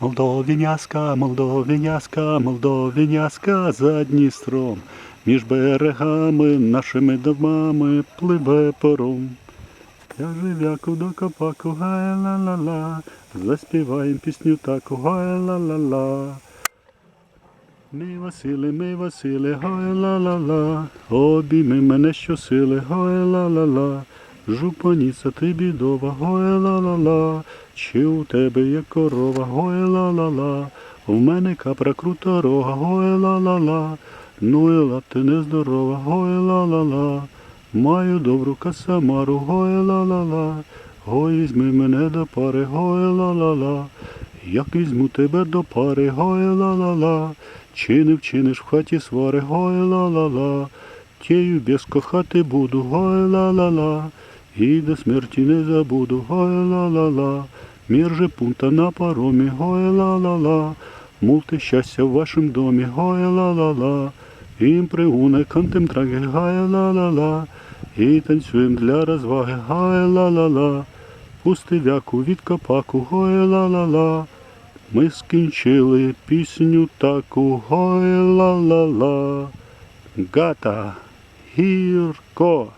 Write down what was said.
Молдовіняска, молдовіняска, молдовіняска за Дністром. Між берегами нашими домами пливе пором. Я живяку до копаку, гай ла ла ла, заспіваєм пісню таку, гай ла ла ла. Ми Василе, ми Василе, гай ла ла ла, обійми мене щосили, гай ла ла ла. Жупаніця ти бідова, гой ла ла ла, чи у тебе є корова, гой ла ла ла, в мене капра крута рога, гой ла ла ла, ну і ла ти нездорова, гой ла ла ла, маю добру касамару, гой ла ла ла, гой візьми мене до пари, гой ла ла ла, як візьму тебе до пари, гой ла ла ла, чи не вчиниш в хаті свари, гой ла ла ла, тєю без кохати буду, гой ла ла ла. І до смерті не забуду, гой ла ла ла, мір же пунта на паромі, гой ла ла ла, мулти щастя в вашому домі, гой ла ла ла, ім пригуне кантем траги, гай ла ла ла, і танцюєм для розваги, гай ла ла ла, пусти вяку від копаку, гой ла ла ла, ми скінчили пісню таку, гой ла ла ла, гата, гірко.